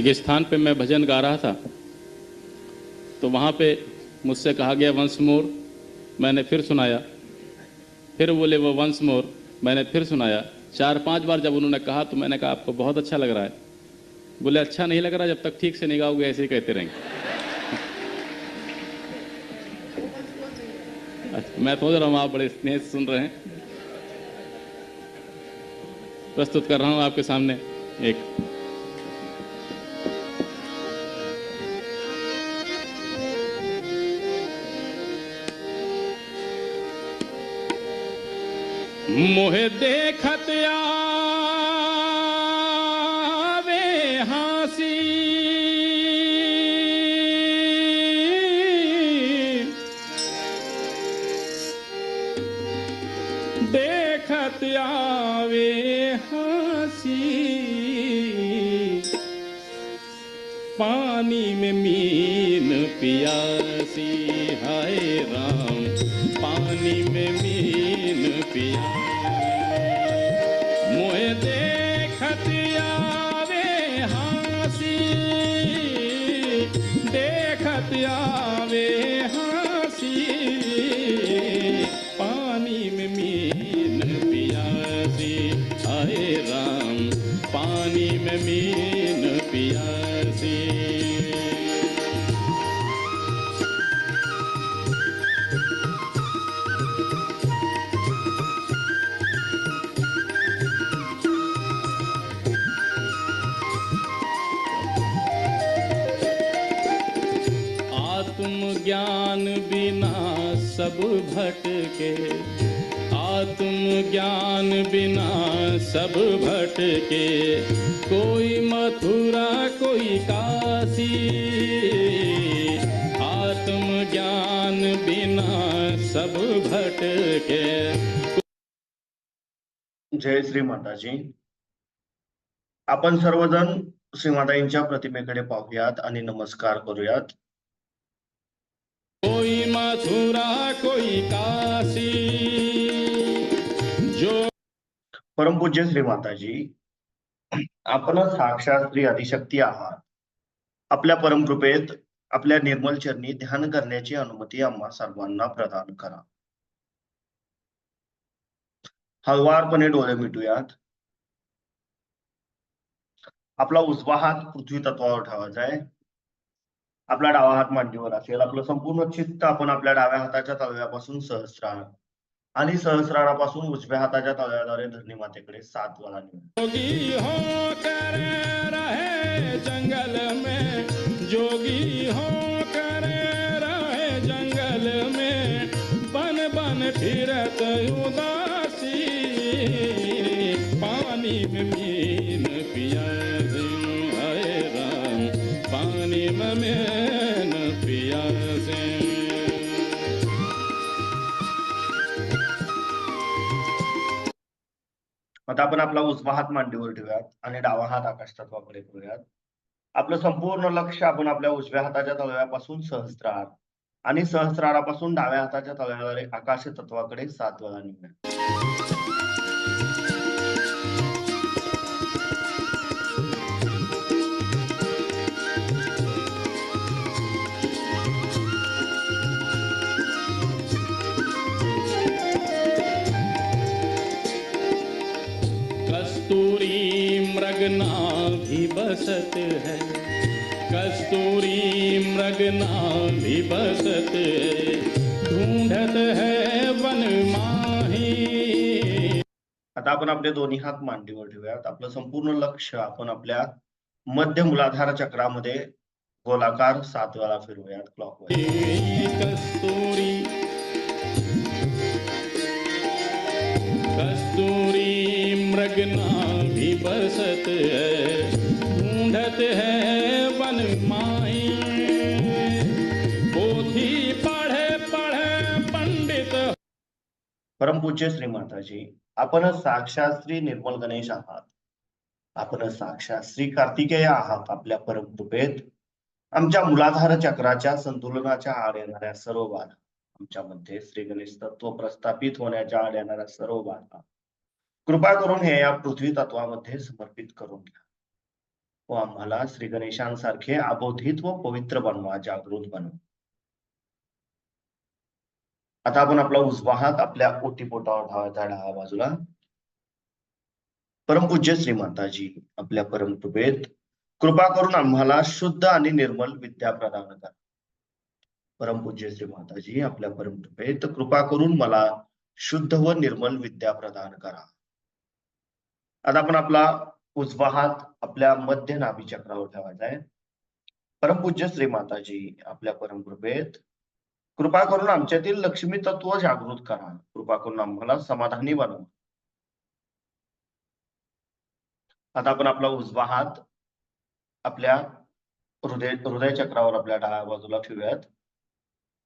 एक स्थान पे मैं भजन गा रहा था। तो वहाँ पे मुझसे कहा गया वंस मोर मैंने फिर सुनाया। फिर बोले वो वंस मोर मैंने फिर सुनाया। चार पाँच बार जब उन्होंने कहा तो मैंने कहा आपको बहुत अच्छा लग रहा है। बोले अच्छा नहीं लग रहा जब तक ठीक से नहीं गाओगे ऐसे ही कहते रहेंगे। अच्छा, मैं सोच रहा हूँ आप बड़े स्नेह सुन रहे हैं। प्रस्तुत कर रहा हूँ आपके सामने एक मोहे देखत आवे हासी। देखत आवे हासी। पानी में मीन पियासी। सब भटके। आत्म ज्ञान बिना सब भटके। कोई मथुरा कोई काशी। आत्म ज्ञान बिना सब भटके। जय श्री माताजी। आपण सर्वजण श्रीमाताईंच्या प्रतिमेकडे पाहूयात आणि नमस्कार करूयात. मथुरा कोई काशी। जो परमपूज्य श्री माताजी आपण साक्षात श्री आदिशक्ती आहात. आपल्या परमकृपेत आपल्या निर्मल चरणी ध्यान करण्याची अनुमती आम्हा सर्वांना प्रदान करा. हळवारपणे डोळे मिटूयात. आपला उजवा हात पृथ्वी तत्वावर ठेवायचा आहे. आपला डावा हात मांडीवर असेल, आपलं संपूर्ण चित्त आपण आपल्या डाव्या हाताच्या तळव्यापासून सहस्रार आणि सहस्रारापासून उजव्या हाताच्या तळव्याद्वारे धरणी मातेकडे सात वेळा जोगी हो कर रहे जंगल में, जोगी हो कर रहे जंगल में, बन बन फिरत उदासी, पानी में आता आपण आपला उजवा हात मांडीवर ठेवूयात आणि डावा हात आकाश तत्वाकडे करूयात. आपलं संपूर्ण लक्ष आपण आपल्या उजव्या हाताच्या तळव्यापासून सहस्त्रार आणि सहस्रारापासून डाव्या हाताच्या तळव्याद्वारे आकाश तत्वाकडे सात वेळा नेऊया मृगना भी बसत है। कस्तूरी मृगना भी बसत है। ढूंढत है वन माही। आता आपण आपले दोन्ही हात मांडीवर ठेवूयात. आपलं संपूर्ण लक्ष आपण आपल्या मध्य मूलाधार चक्रामध्ये गोलाकार सात वेळा फिरवूयात क्लॉकवाईज कस्तूरी कस्तूरी मृगना भी बसत है ढूंढत है वन माई। पोथी पढ़े पढ़े पंडित। परमपूज्य श्री माताजी आपण साक्षात श्री निर्मल गणेश आहात. आपण साक्षात श्री कार्तिकेय आहात आपल्या परमकृपेत आमच्या मुलाधार चक्राच्या संतुलनाच्या आड येणाऱ्या सर्व बाधा आमच्यामध्ये श्री गणेश तत्व प्रस्थापित होण्याच्या आड येणाऱ्या सर्व बाधा कृपा करून हे या पृथ्वी तत्वामध्ये समर्पित करून घ्या. व आम्हाला श्री गणेशांसारखे अबोधित व पवित्र बनवा जागृत बनवा. आता आपण आपला उजवा हात आपल्या ओटीपोटावर ठेवायचा डाव्या बाजूला. परमपूज्य श्री माताजी आपल्या परमकृपेत कृपा करून आम्हाला शुद्ध आणि निर्मल विद्या प्रदान करा. परमपूज्य श्रीमाताजी आपल्या परमकृपेत कृपा करून मला शुद्ध व निर्मल विद्या प्रदान करा. आता आपण आपला उजवा हात आपल्या मध्य नाभी चक्रावर ठेवायचा आहे. परमपूज्य श्री माताजी आपल्या परमकृपेत. कृपा करून आमच्यातील लक्ष्मी तत्व जागृत करा. कृपा करून आम्हाला समाधानी बनवा. आता आपण आपला उजवा हात आपल्या हृदय हृदय चक्रावर आपल्या डाव्या बाजूला ठेवूयात.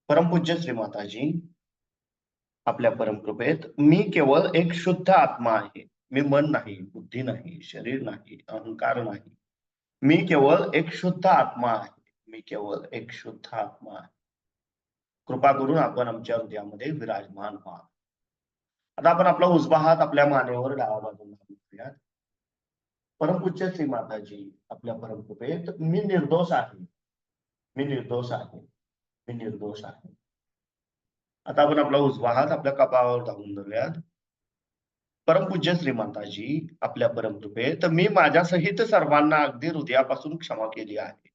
परमपूज्य श्री माताजी आपल्या परमकृपेत मी केवळ एक शुद्ध आत्मा आहे. मी मन नाही बुद्धी नाही शरीर नाही अहंकार नाही. मी केवळ एक शुद्ध आत्मा आहे. मी केवळ एक शुद्ध आत्मा आहे. कृपा करून आपण आमच्या हृदयामध्ये विराजमान व्हा. आता आपण आपला उजवा हात आपल्या मानेवर डाव्या बाजूला ठेवूयात परमपूज्य श्री माताजी आपल्या परमकृपेत मी निर्दोष आहे. मी निर्दोष आहे. मी निर्दोष आहे. आता आपण आपला उजवा हात आपल्या कपाळावर धावून धरूयात. परमपूज्य श्रीमंताजी आपल्या परमकृपे तर मी माझ्या सहित सर्वांना अगदी हृदयापासून क्षमा केली आहे.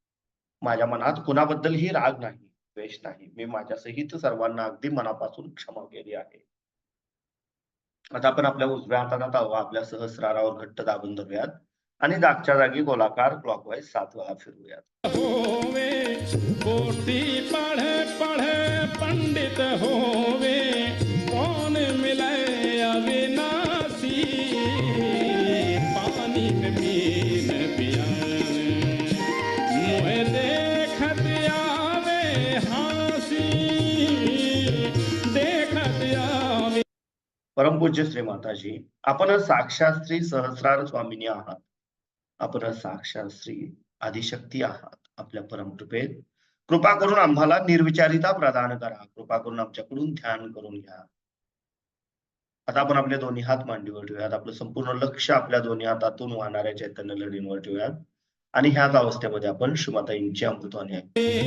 माझ्या मनात कुणाबद्दलही राग नाही द्वेष नाही. मी माझ्या सहित सर्वांना अगदी मनापासून क्षमा केली आहे. आता आपण आपल्या उजव्या हाताला तळवा आपल्या सहस्रारावर घट्ट दाबून धरूयात आणि जागच्या जागी गोलाकार क्लॉकवाईज सात वेळा फिरूयात पंडित होवे. परमपूज्य श्री माताजी आपण साक्षात श्री सहस्रार स्वामिनी आहात. आपण साक्षात श्री आदिशक्ती आहात. आपल्या परमकृपेत कृपा करून आम्हाला निर्विचारिता प्रदान करा. कृपा करून आमच्याकडून ध्यान करून घ्या. आता आपण आपले दोन्ही हात मांडीवर ठेवूयात. आपलं संपूर्ण लक्ष आपल्या दोन्ही हातातून वाहणाऱ्या चैतन्य लढींवर ठेवूयात. आणि ह्याच अवस्थेमध्ये आपण श्रीमाताईंची अमृतवाणी आहे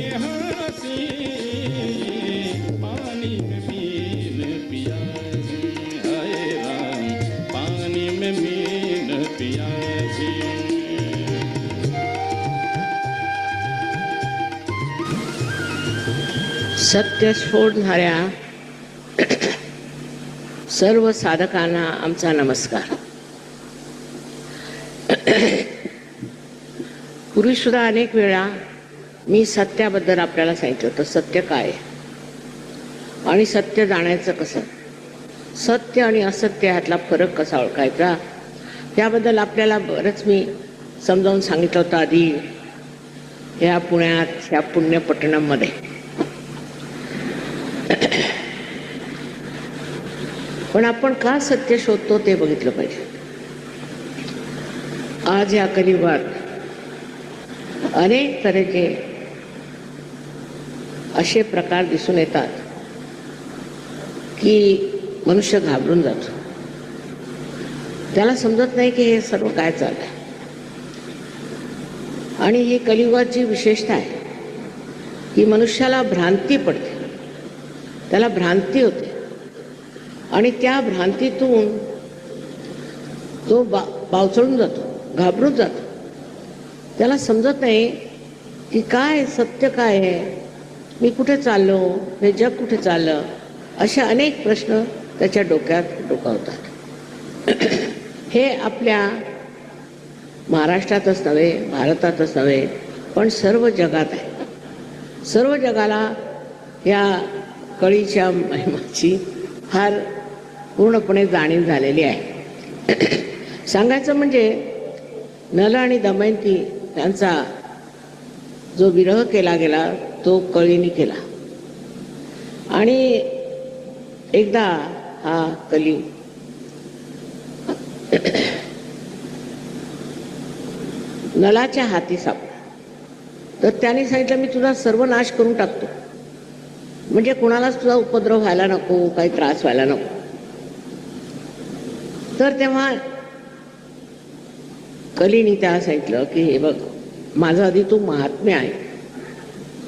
सत्य सोडणाऱ्या सर्व साधकांना आमचा नमस्कार. पूर्वी सुद्धा अनेक वेळा मी सत्याबद्दल आपल्याला सांगितलं होतं सत्य काय आणि सत्य जाणायचं कसं? सत्य आणि असत्य ह्यातला फरक कसा ओळखायचा? त्याबद्दल आपल्याला बरंच मी समजावून सांगितलं होतं आधी. ह्या पुण्यात ह्या पुण्यपट्टणममध्ये. पण आपण का सत्य शोधतो ते बघितलं पाहिजे. आज या कलियुगात अनेक तऱ्हेचे असे प्रकार दिसून येतात की मनुष्य घाबरून जातो. त्याला समजत नाही की हे सर्व काय चाललंय. आणि ही कलियुगाची विशेषता आहे की मनुष्याला भ्रांती पडते. त्याला भ्रांती होते. आणि त्या भ्रांतीतून तो बा बावचळून जातो घाबरून जातो. त्याला समजत नाही की काय सत्य काय आहे? मी कुठे चाललो? हे जग कुठे चाललं? असे अनेक प्रश्न त्याच्या डोक्यात डोकावतात. हे आपल्या महाराष्ट्रातच नव्हे भारतातच नव्हे पण सर्व जगात आहे. सर्व जगाला या कळीच्या महिमाची फार पूर्णपणे जाणीव झालेली आहे. सांगायचं म्हणजे नल आणि दमयंती त्यांचा जो विरह केला गेला तो कळीने केला. आणि एकदा हा कली नलाच्या हाती सापडला. तर त्याने सांगितलं मी तुझा सर्व नाश करून टाकतो. म्हणजे कुणालाच तुझा उपद्रव व्हायला नको काही त्रास व्हायला नको. तर तेव्हा कलीने त्याला सांगितलं की हे बघ माझं आधी तू महात्म्य आहे.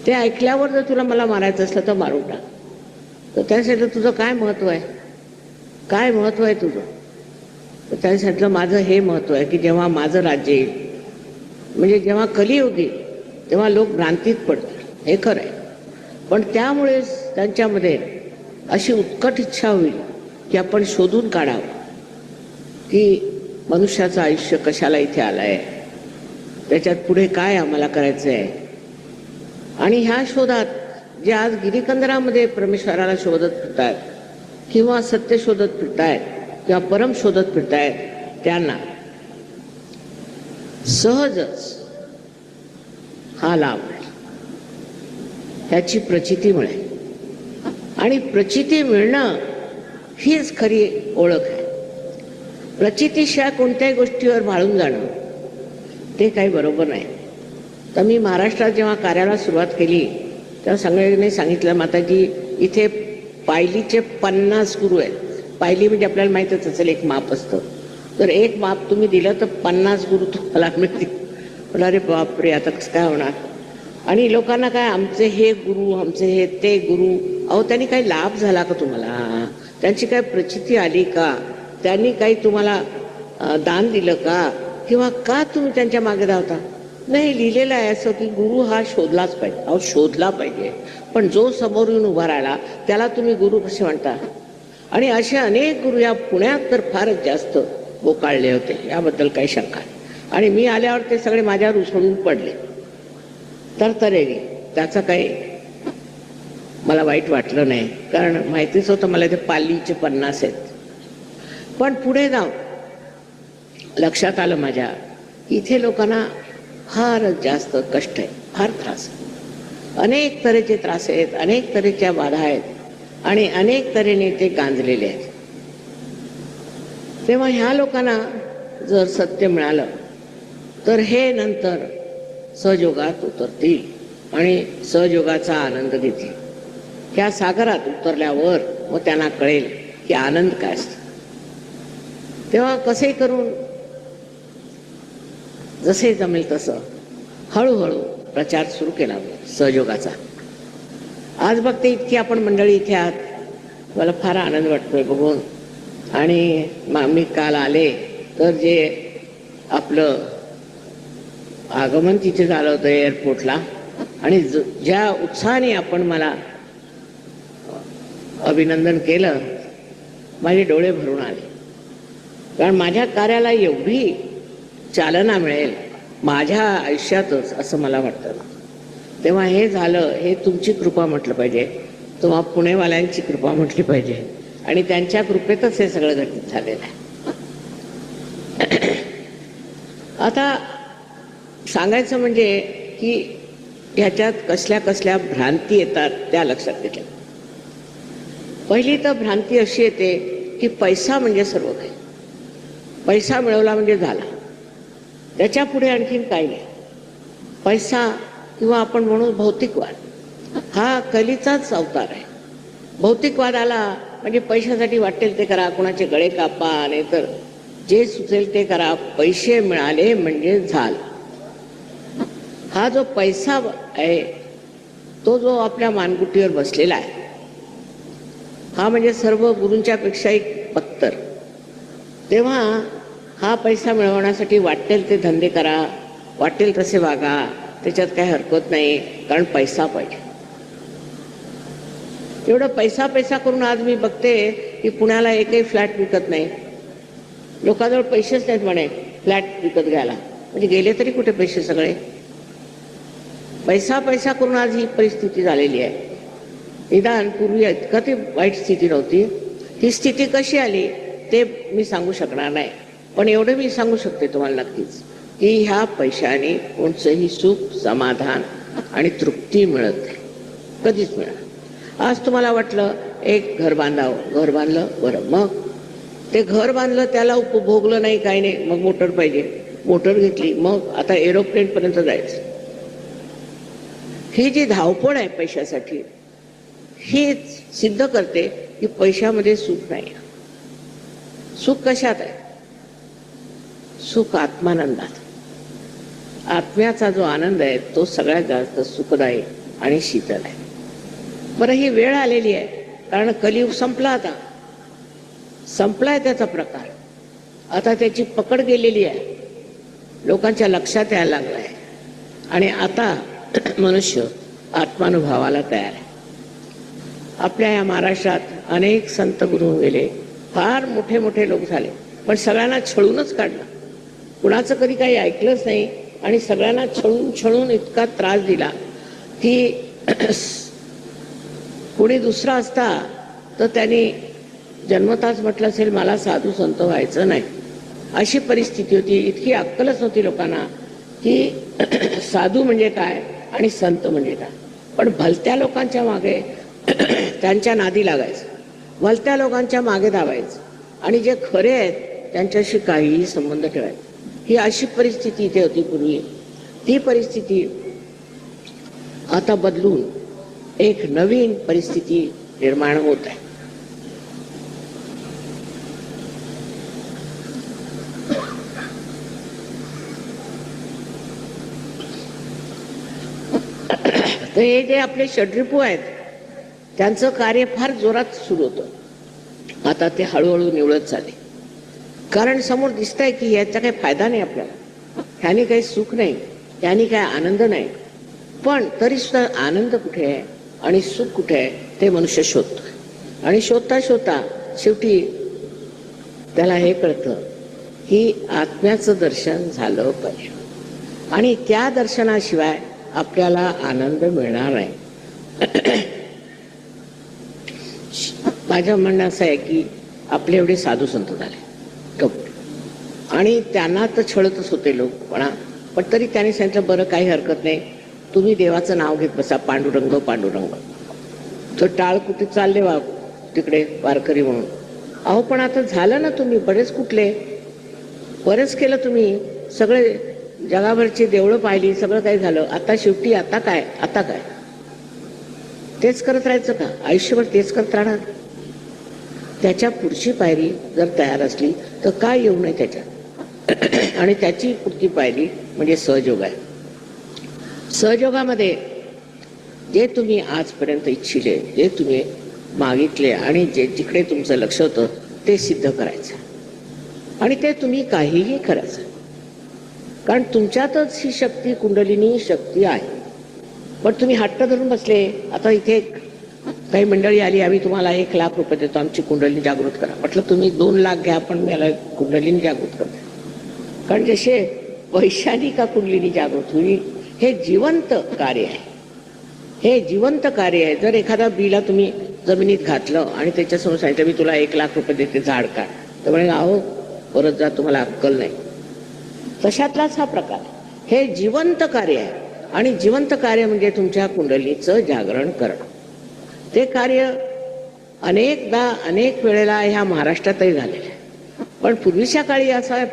ते ऐकल्यावर जर तुला मला मारायचं असलं तर मारून टाक. तर त्यासाठी तुझं काय महत्त्व आहे? काय महत्त्व आहे तुझं? तर त्यासाठी माझं हे महत्त्व आहे की जेव्हा माझं राज्य येईल म्हणजे जेव्हा कलियुग येईल तेव्हा लोक भ्रांतीत पडतील हे खरं आहे. पण त्यामुळेच त्यांच्यामध्ये अशी उत्कट इच्छा होईल की आपण शोधून काढावं. की मनुष्याचं आयुष्य कशाला इथे आलंय? त्याच्यात पुढे काय आम्हाला करायचं आहे आणि ह्या शोधात जे आज गिरीकंदरामध्ये परमेश्वराला शोधत फिरतायत किंवा सत्य शोधत फिरतायत किंवा परम शोधत फिरतायत त्यांना सहजच हा लाभ ह्याची प्रचिती मिळेल. आणि प्रचिती मिळणं हीच खरी ओळख आहे. प्रचितीशिवाय कोणत्याही गोष्टीवर भाळून जाणं ते काही बरोबर नाही. तर मी महाराष्ट्रात जेव्हा कार्याला सुरुवात केली तेव्हा सगळ्यांनी सांगितलं माताजी इथे पायलीचे पन्नास गुरु आहेत. पायली म्हणजे आपल्याला माहीतच असेल एक माप असतं. तर एक माप तुम्ही दिलं तर पन्नास गुरु तुम्हाला मिळतील. म्हटलं अरे बापरे आता कसं काय होणार? आणि लोकांना काय आमचे हे गुरु आमचे हे ते गुरु अहो त्यांनी काही लाभ झाला का तुम्हाला? त्यांची काय प्रचिती आली का? त्यांनी काही तुम्हाला दान दिलं का? किंवा का तुम्ही त्यांच्या मागे धावता? नाही लिहिलेलं आहे असं की गुरु हा शोधलाच पाहिजे. अहो शोधला पाहिजे. पण जो समोर येऊन उभा राहिला त्याला तुम्ही गुरु कसे म्हणता? आणि असे अनेक गुरु या पुण्यात तर फारच जास्त बोकाळले होते. याबद्दल काही शंका नाही. आणि मी आल्यावर ते सगळे माझ्यावर उसळून पडले. तर तरेने त्याचं काही मला वाईट वाटलं नाही. कारण माहितीच होतं मला ते पालीचे पन्नास आहेत. पण पुढे जाऊन लक्षात आलं माझ्या इथे लोकांना फारच जास्त कष्ट आहे फार त्रास अनेक तऱ्हेचे त्रास आहेत अनेक तऱ्हेच्या बाधा आहेत आणि अनेक तऱ्हेने ते गांजलेले आहेत. तेव्हा ह्या लोकांना जर सत्य मिळालं तर हे नंतर सहयोगात उतरतील आणि सहयोगाचा आनंद घेतील. ह्या सागरात उतरल्यावर मग त्यांना कळेल की आनंद काय असतो. तेव्हा कसे करून जसे जमेल तसं हळूहळू प्रचार सुरू केला सहयोगाचा. आज बघते इतकी आपण मंडळी इथे आहात. मला फार आनंद वाटतोय बघून. आणि मी काल आले तर जे आपलं आगमन तिथे झालं होतं एअरपोर्टला आणि ज्या उत्साहाने आपण मला अभिनंदन केलं माझे डोळे भरून आले. कारण माझ्या कार्याला एवढी चालना मिळेल माझ्या आयुष्यातच असं मला वाटतं. तेव्हा हे झालं हे तुमची कृपा म्हटलं पाहिजे. तुम्हा पुणेवाल्यांची कृपा म्हटली पाहिजे. आणि त्यांच्या कृपेतच हे सगळं घटित झालेलं आहे. आता सांगायचं म्हणजे की ह्याच्यात कसल्या कसल्या भ्रांती येतात त्या लक्षात घेतल्या. पहिली तर भ्रांती अशी येते की पैसा म्हणजे सर्व काही. पैसा मिळवला म्हणजे झाला. त्याच्या पुढे आणखीन काही नाही. पैसा किंवा आपण म्हणू भौतिकवाद हा कलीचाच अवतार आहे. भौतिकवाद आला म्हणजे पैशासाठी वाटेल ते करा कोणाचे गळे कापा नाही तर जे सुचेल ते करा पैसे मिळाले म्हणजे झालं. हा जो पैसा आहे तो जो आपल्या मानगुटीवर बसलेला आहे हा म्हणजे सर्व गुरूंच्या पेक्षा एक पत्तर तेव्हा हा पैसा मिळवण्यासाठी वाटेल ते धंदे करा वाटेल तसे वागा त्याच्यात काही हरकत नाही कारण पैसा पाहिजे. एवढं पैसा पैसा करून आज मी बघते की पुण्याला एकही फ्लॅट विकत नाही. लोकांजवळ पैसेच नाहीत म्हणे फ्लॅट विकत घ्यायला. म्हणजे गेले तरी कुठे पैसे सगळे? पैसा पैसा करून आज ही परिस्थिती झालेली आहे. निदान पूर्वी इतकं ती वाईट स्थिती नव्हती. ही स्थिती कशी आली ते मी सांगू शकणार नाही. पण एवढं मी सांगू शकते तुम्हाला नक्कीच की ह्या पैशाने कोणचंही सुख समाधान आणि तृप्ती मिळत नाही. कधीच मिळणार आज तुम्हाला वाटलं एक घर बांधावं. घर बांधलं बरं. मग? ते घर बांधलं त्याला उपभोगलं नाही काही नाही. मग मोटर पाहिजे. मोटर घेतली मग आता एरोप्लेन पर्यंत जायचं. ही जी धावपळ आहे पैशासाठी ही सिद्ध करते की पैशामध्ये सुख नाही. सुख कशात आहे? सुख आत्मानंदात. आत्म्याचा जो आनंद आहे तो सगळ्यात जास्त सुखदायी आणि शीतल आहे. बरं ही वेळ आलेली आहे कारण कलियुग संपला आता. संपलाय त्याचा प्रकार. आता त्याची पकड गेलेली आहे. लोकांच्या लक्षात यायला लागलाय. आणि आता मनुष्य आत्मानुभवाला तयार आहे. आपल्या या महाराष्ट्रात अनेक संत गुरु गेले. फार मोठे मोठे लोक झाले. पण सगळ्यांना छळूनच काढलं. कुणाचं कधी काही ऐकलंच नाही आणि सगळ्यांना छळून छळून इतका त्रास दिला की कोणी दुसरा असता तर त्यांनी जन्मताच म्हटलं असेल मला साधू संत व्हायचं नाही. अशी परिस्थिती होती. इतकी अक्कलच नव्हती लोकांना की साधू म्हणजे काय? आणि संत म्हणजे काय पण भलत्या लोकांच्या मागे त्यांच्या नादी लागायचं. भलत्या लोकांच्या मागे धावायचं. आणि जे खरे आहेत त्यांच्याशी काहीही संबंध ठेवायचा. ही अशी परिस्थिती इथे होती पूर्वी. ती परिस्थिती आता बदलून एक नवीन परिस्थिती निर्माण होत आहे. तर हे जे आपले षड्रिपू आहेत त्यांचं कार्य फार जोरात सुरू होतं. आता ते हळूहळू निवडत चालले. कारण समोर दिसतंय की याचा काही फायदा नाही आपल्याला. ह्याने काही सुख नाही ह्यानी काही आनंद नाही. पण तरी सुद्धा आनंद कुठे आहे आणि सुख कुठे आहे ते मनुष्य शोधतो आणि शोधता शोधता शेवटी त्याला हे कळतं की आत्म्याचं दर्शन झालं पाहिजे. आणि त्या दर्शनाशिवाय आपल्याला आनंद मिळणार आहे. माझं म्हणणं असं आहे की आपले एवढे साधू संत झाले. आणि त्यांना तर छळतच होते लोक म्हणा पण तरी त्यांनी सांगितलं बरं काही हरकत नाही. तुम्ही देवाचं नाव घेत बसा पांडुरंग पांडुरंग. तर टाळ कुठे चालले वा तिकडे वारकरी म्हणून. अहो पण आता झालं ना तुम्ही बरेच कुठले. बरेच केलं तुम्ही. सगळे जगाभरची देवळं पाहिली सगळं काही झालं. आता शेवटी आता काय? आता काय? तेच करत राहायचं का? आयुष्यभर तेच करत राहणार? त्याच्या पुढची पायरी जर तयार असली तर काय येऊ नये त्याच्यात? आणि त्याची पुढची पायरी म्हणजे सहयोग आहे. सहयोगामध्ये जे तुम्ही आजपर्यंत इच्छिले जे तुम्ही मागितले आणि जे जिकडे तुमचं लक्ष होतं ते सिद्ध करायचं. आणि ते तुम्ही काहीही करायचं. कारण तुमच्यातच ही शक्ती कुंडलिनी शक्ती आहे. पण तुम्ही हट्ट धरून बसले. आता इथे एक काही मंडळी आली आम्ही तुम्हाला एक लाख रुपये देतो. आमची कुंडलिनी जागृत करा. म्हटलं तुम्ही दोन लाख घ्या पण मला कुंडलिनी जागृत करते कारण जसे पैशानी का कुंडलिनी जागृत होईल हे जिवंत कार्य आहे. हे जिवंत कार्य आहे. जर एखादा बिला तुम्ही जमिनीत घातलं आणि त्याच्यासमोर सांगितलं मी तुला एक लाख रुपये देते झाड काढ. तर म्हणे अहो परत जा तुम्हाला अक्कल नाही. तशातलाच हा प्रकार हे जिवंत कार्य आहे. आणि जिवंत कार्य म्हणजे तुमच्या कुंडलीचं जागरण करणं. ते कार्य अनेकदा अनेक वेळेला ह्या महाराष्ट्रातही झालेलं आहे. पण पूर्वीच्या काळी असा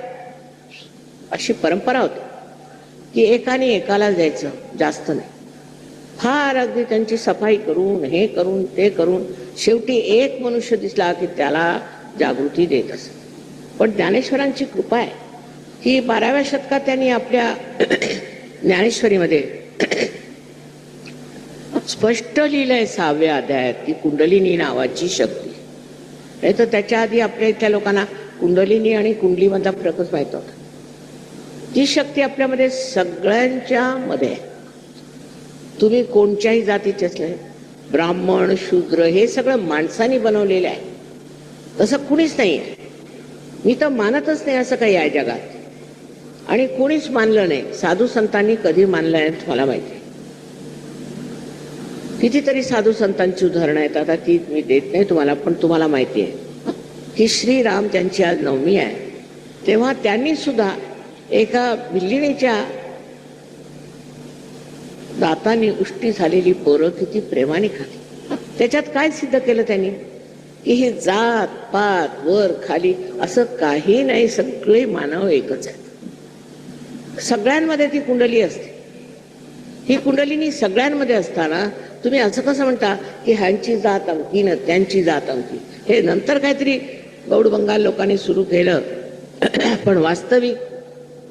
अशी परंपरा होती की एकाने एकाला द्यायचं जास्त नाही. फार अगदी त्यांची सफाई करून हे करून ते करून शेवटी एक मनुष्य दिसला की त्याला जागृती देत असत पण ज्ञानेश्वरांची कृपा आहे. की बाराव्या शतकात त्यांनी आपल्या ज्ञानेश्वरीमध्ये स्पष्ट लिहिलंय सहाव्या अध्यायात की कुंडलिनी नावाची शक्ती. नाही तर त्याच्या आधी आपल्या इथल्या लोकांना कुंडलिनी आणि कुंडलीमधला फरकच माहीत होता. ती शक्ती आपल्यामध्ये सगळ्यांच्या मध्ये आहे. तुम्ही कोणत्याही जातीचे असले ब्राह्मण शूद्र हे सगळं माणसांनी बनवलेलं आहे. तसं कुणीच नाही आहे मी तर मानतच नाही असं काही आहे जगात. आणि कोणीच मानलं नाही. साधू संतांनी कधी मानलं आहे मला माहिती कितीतरी साधू संतांची उदाहरणं आहेत. आता ती मी देत नाही तुम्हाला पण तुम्हाला माहिती आहे. की श्रीराम त्यांची आज नवमी आहे. तेव्हा त्यांनी सुद्धा एका बिल्लिणीच्या दाताने उष्टी झालेली पोरं किती प्रेमाने खाली. त्याच्यात काय सिद्ध केलं त्यांनी? की हे जात पात वर खाली असं काही नाही. सगळे मानव एकच आहे सगळ्यांमध्ये ती कुंडली असते. ही कुंडलिनी सगळ्यांमध्ये असताना तुम्ही असं कसं म्हणता की ह्यांची जात अंकी न त्यांची जात अंकी हे नंतर काहीतरी गौड बंगाल लोकांनी सुरू केलं. पण वास्तविक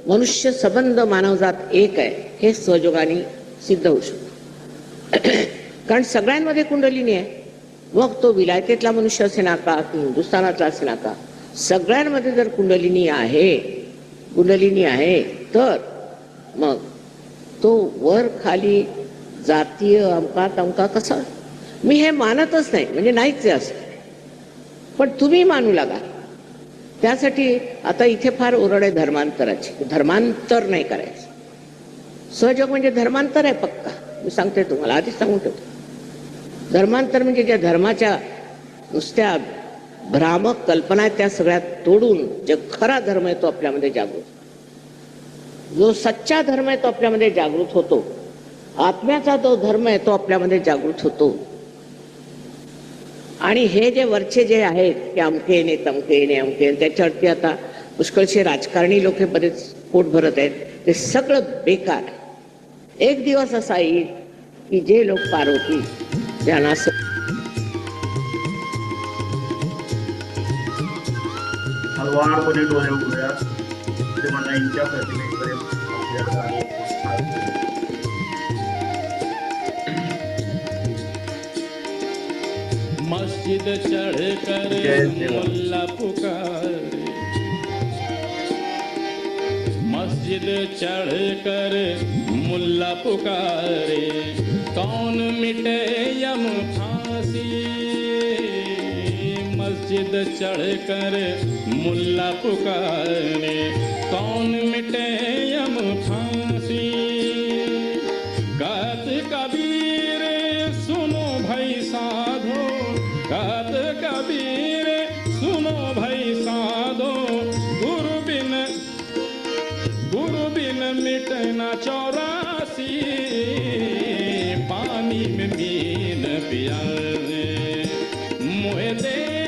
मनुष्य संबंध मानवजात एक आहे हे सहजोगाने सिद्ध होऊ शकतो. कारण सगळ्यांमध्ये कुंडलिनी आहे. मग तो विलायतेतला मनुष्य असे नाका की हिंदुस्थानातला असे नाका सगळ्यांमध्ये जर कुंडलिनी आहे कुंडलिनी आहे तर मग तो वर खाली जातीय अमका तमका कसा? मी हे मानतच नाही म्हणजे नाहीच असं. पण तुम्ही मानू लागा. त्यासाठी आता इथे फार ओरड आहे धर्मांतराची. धर्मांतर नाही करायचं. सहजोग म्हणजे धर्मांतर आहे पक्का. मी सांगते तुम्हाला आधीच सांगून ठेवतो. धर्मांतर म्हणजे ज्या धर्माच्या नुसत्या भ्रामक कल्पना आहेत त्या सगळ्यात तोडून जे खरा धर्म आहे तो आपल्यामध्ये जागृत. जो सच्चा धर्म आहे तो आपल्यामध्ये जागृत होतो. आत्म्याचा जो धर्म आहे तो आपल्यामध्ये जागृत होतो. आणि हे जे वरचे जे आहेत की अमकेने तमकेने अमके त्याच्यावरती आता पुष्कळचे राजकारणी लोक बरेच पोट भरत आहेत. ते सगळं बेकार एक दिवस असा येईल की जे लोक पार त्यांना ज्यांना स- डोळे उघड्या. आपल्याकडे मस्जिद चढ़ कर मुल्ला पुकारे। मस्जिद चढ़ कर मुल्ला पुकारे। कौन मिटे यम फांसी? मस्जिद चढ़ कर मुल्ला पुकारे। कौन मिटे यम फांसी? कहत कबीर, सुनो भाई साधो। कहत कबीर, सुनो भाई साधो। गुरु बिन गुरु बिन मिटना चौरासी। पानी में मीन प्यारे मुहे देखत